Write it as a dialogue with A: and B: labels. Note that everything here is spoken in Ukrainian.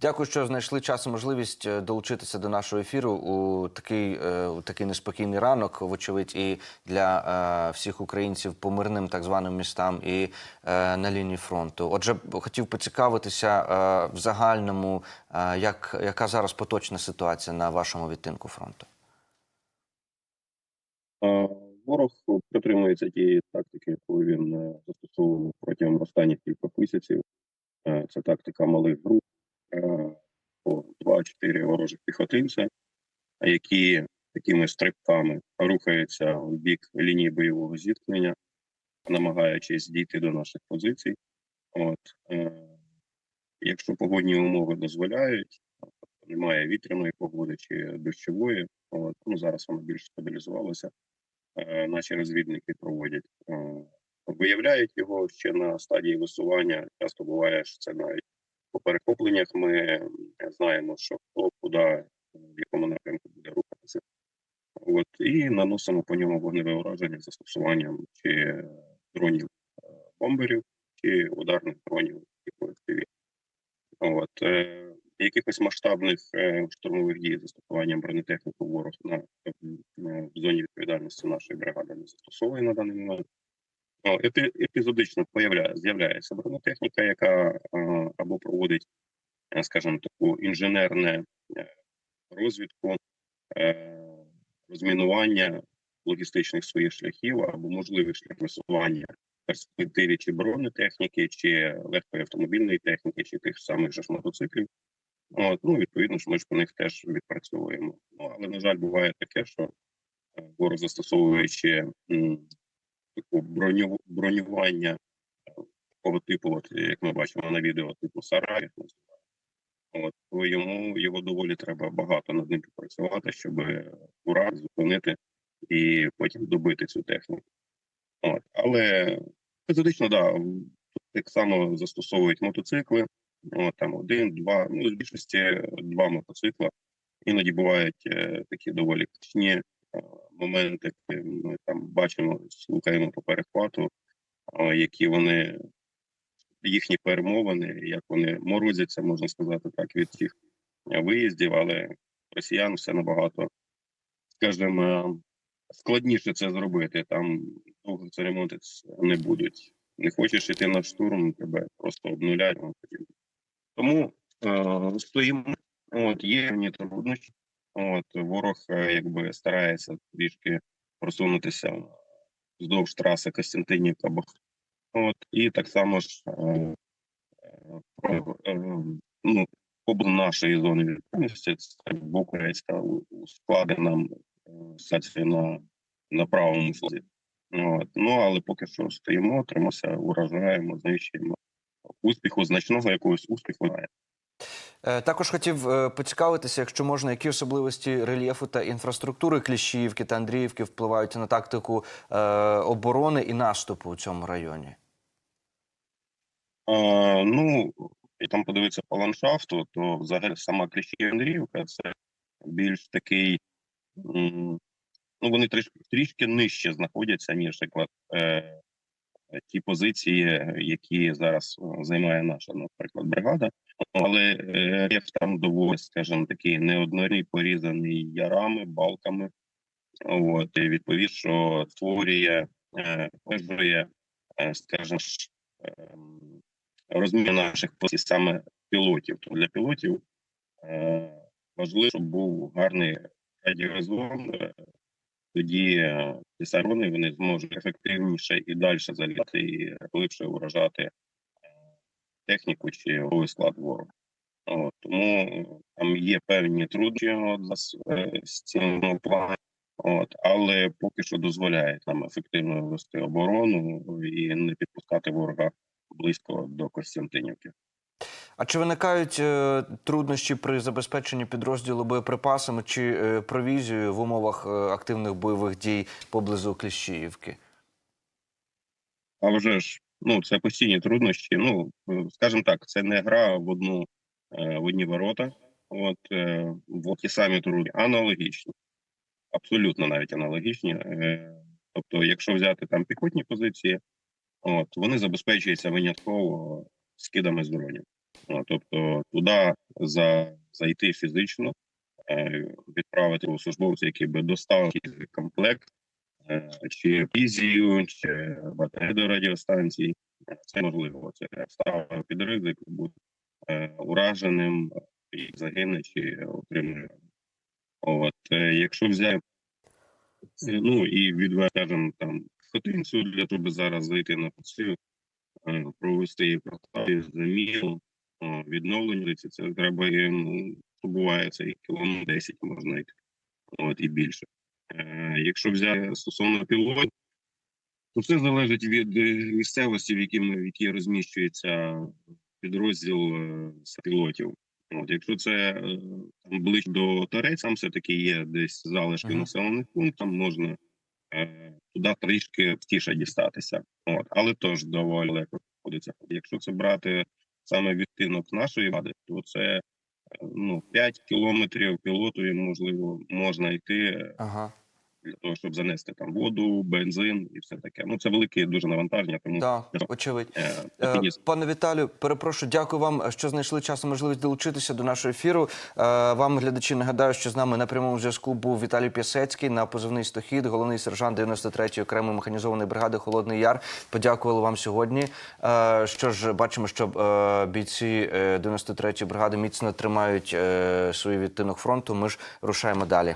A: Дякую, що знайшли час і можливість е, долучитися до нашого ефіру у такий, е, у такий неспокійний ранок, вочевидь, і для е, всіх українців по мирним так званим містам і на лінії фронту. Отже, хотів поцікавитися в загальному, як, яка зараз поточна ситуація на вашому відтинку фронту.
B: Ворог притримується тієї тактики, яку він застосовував протягом останніх кількох місяців. Це тактика малих груп 2-4 ворожих піхотинця, які такими стрибками рухаються в бік лінії бойового зіткнення, намагаючись дійти до наших позицій. От, е, якщо погодні умови дозволяють, немає вітряної погоди чи дощової, от, ну зараз вона більш стабілізувалася е, наші розвідники проводять. е, Виявляють його ще на стадії висування. Часто буває, що це навіть по перехопленнях. Ми е, знаємо, що хто куди, е, в якому напрямку буде рухатися. От і наносимо по ньому вогневе ураження застосуванням чи е, дронів бомберів, чи ударних дронів типу FPV. От якихось масштабних штурмових дій застосуванням бронетехніки ворог на в зоні відповідальності нашої бригади не застосовує на даний момент. О, епізодично з'являється бронетехніка, яка е, або проводить, е, скажімо, таку інженерне е, розвідку, розмінування логістичних своїх шляхів або можливих шляхів висування в перспективі чи бронетехніки, чи легкої автомобільної техніки, чи тих самих же ж мотоциклів. От, ну, відповідно ж, ми ж по них теж відпрацьовуємо. Ну, але, на жаль, буває таке, що ворог застосовуючи таку броню, бронювання е, такого типу, от, як ми бачимо на відео, типу Сараїв, от, то йому його доволі треба багато над ним попрацювати, щоб урак зупинити і потім добити цю техніку. От, але епізодично, да, так само застосовують мотоцикли. От, там один, два, ну, в більшості два мотоцикла. Іноді бувають е, такі доволі точні е, моменти, коли ми там бачимо, слухаємо по перехвату, е, які вони, їхні перемовини, як вони морозяться, можна сказати так, від цих е, виїздів, але росіян все набагато, скажімо, е, складніше це зробити. Там довго церемонитись не будуть. Не хочеш йти на штурм, тебе просто обнуляють. ну. Тому е, стоїмо. От є певні труднощі. От ворог е, якби старається трішки просунутися вздовж траси Костянтинівка. От і так само ж е, е, е, ну, поблизу нашої зони відповідальності, це Бокурецька склади нам е, на, на правому флазі. От. Ну але поки що стоїмо, тримося, уражаємо, знищуємо. Успіху значного якогось успіху немає.
A: Е, Також хотів е, поцікавитися, якщо можна, які особливості рельєфу та інфраструктури Кліщіївки та Андріївки впливають на тактику е, оборони і наступу у цьому районі.
B: А, ну, і там подивитися по ландшафту, то взагалі сама Кліщіїв Андріївка це більш такий. Ну, вони трішки трішки нижче знаходяться, ніж наприклад, е, ті позиції, які зараз займає наша, наприклад, бригада. Але е, рельєф там доволі, скажімо, такий неоднорідний, порізаний ярами, балками. От, і відповідно, що створює, обмежує, е, скажімо, ем, розмір наших позицій саме пілотів. То для пілотів е, важливо, щоб був гарний радіозон. Е, Тоді е, сарони вони зможуть ефективніше і далі залітати і глибше вражати е, техніку чи склад ворога. От, тому там є певні труднощі з, е, з цим планом. От, але поки що дозволяє нам ефективно вести оборону і не підпускати ворога близько до Костянтинівки.
A: А чи виникають е, труднощі при забезпеченні підрозділу боєприпасами чи е, провізією в умовах е, активних бойових дій поблизу Кліщіївки?
B: А вже ж, ну це постійні труднощі. Ну е, скажімо так, це не гра в одну е, в одні ворота. От е, в ті самі трудні, аналогічні, абсолютно навіть аналогічні. Тобто, якщо взяти там піхотні позиції, от вони забезпечуються винятково скидами з дронів. Тобто туди за, зайти фізично, е, відправити службовця, який би доставив комплект, е, чи візію, чи батарею до радіостанцій. Е, Це можливо. Це ставить під ризик, бути е, ураженим і загине чи ранення. От, якщо взяти, ну і відвести, скажімо, там хотинцю для того, щоб зараз зайти на е, провести її проставі, заміну, о, відновлення, це, це треба, е, ну, буває, це і кілометр 10 можна йти, от, і більше. Е, якщо взяти стосовно пілотів, то все залежить від е, місцевості, в якій, в якій розміщується підрозділ е, пілотів. От, якщо це е, там ближче до Торець, там все-таки є десь залишки
A: Мгм.
B: населених пунктів, там можна е, туди трішки втіше дістатися. От, але теж доволі легко. Якщо це брати саме відтинок нашої влади, то це е, ну 5 кілометрів пілоту, можливо, можна йти е,
A: Ага.
B: Для того, щоб занести там воду, бензин і все таке. Ну це велике дуже навантаження, тому
A: Так, очевидь.
B: е,
A: Е, Пане Віталію, перепрошую, дякую вам, що знайшли час і можливість долучитися до нашого ефіру. Е, Вам, глядачі, нагадаю, що з нами на прямому зв'язку був Віталій П'ясецький на позивний стохід, головний сержант 93-ї окремої механізованої бригади Холодний Яр. Подякували вам сьогодні. Е, Що ж, бачимо, що е, бійці е, 93-ї бригади міцно тримають е, свій відтинок фронту. Ми ж рушаємо далі.